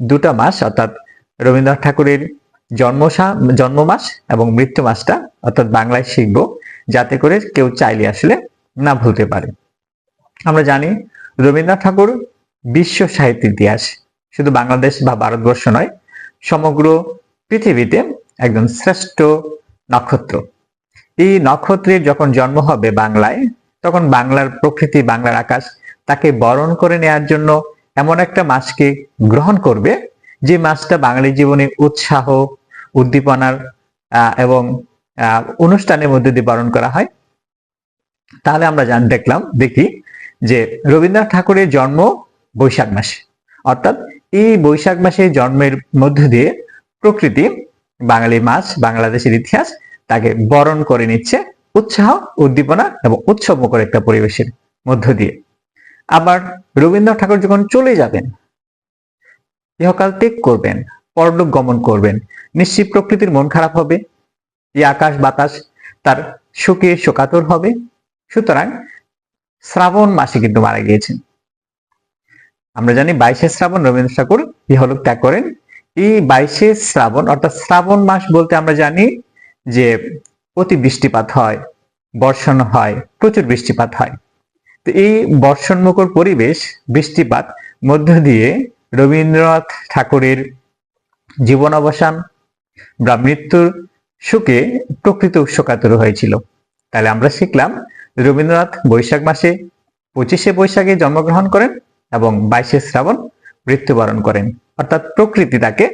দুটা মাস, অর্থাৎ রবীন্দ্রনাথ ঠাকুরের জন্মসা জন্ম মাস এবং মৃত্যু মাসটা অর্থাৎ বাংলায় শিখব, যাতে করে কেউ চাইলে আসলে না ভুলতে পারে। আমরা জানি রবীন্দ্রনাথ ঠাকুর বিশ্ব সাহিত্য ইতিহাস, শুধু বাংলাদেশ বা ভারতবর্ষ নয়, সমগ্র পৃথিবীতে একজন শ্রেষ্ঠ নক্ষত্র। এই নক্ষত্রের যখন জন্ম হবে বাংলায়, তখন বাংলার প্রকৃতি, বাংলার আকাশ তাকে বরণ করে নেয়ার জন্য এমন একটা মাসকে গ্রহণ করবে যে মাসটা বাঙালি জীবনে উৎসাহ, উদ্দীপনার এবং অনুষ্ঠানের মধ্যে দিয়ে বরণ করা হয়। তাহলে আমরা জান, দেখলাম, দেখি যে রবীন্দ্রনাথ ঠাকুরের জন্ম বৈশাখ মাসে। অর্থাৎ এই বৈশাখ মাসে জন্মের মধ্য দিয়ে প্রকৃতি বাঙালি মাস বাংলাদেশের ইতিহাস তাকে বরণ করে নিচ্ছে উৎসাহ, উদ্দীপনা এবং উৎসবমুখর একটা পরিবেশের মধ্য দিয়ে। আবার রবীন্দ্রনাথ ঠাকুর যখন চলে যাবেন, ইহকাল ত্যাগ করবেন, পরলোক গমন করবেন, নিশ্চিত প্রকৃতির মন খারাপ হবে এই আকাশ বাতাস তার শোকে শোকাতর হবে। সুতরাং শ্রাবণ মাসে কিন্তু মারা গিয়েছেন। আমরা জানি বাইশে শ্রাবণ রবীন্দ্র ঠাকুর ইহলোক ত্যাগ করেন। এই বাইশে শ্রাবণ অর্থাৎ শ্রাবণ মাস বলতে আমরা জানি যে অতি বৃষ্টিপাত হয়, বর্ষণ হয়, প্রচুর বৃষ্টিপাত হয়। তো এই বর্ষণমুখর পরিবেশ, বৃষ্টিপাত মধ্য দিয়ে রবীন্দ্রনাথ ঠাকুরের জীবন অবসান বা মৃত্যুর সুখে প্রকৃত উৎসকাতর হয়েছিল। তাহলে আমরা শিখলাম রবীন্দ্রনাথ বৈশাখ মাসে পঁচিশে বৈশাখে জন্মগ্রহণ করেন এবং বাইশে শ্রাবণ মৃত্যুবরণ করেন। অর্থাৎ প্রকৃতি তাকে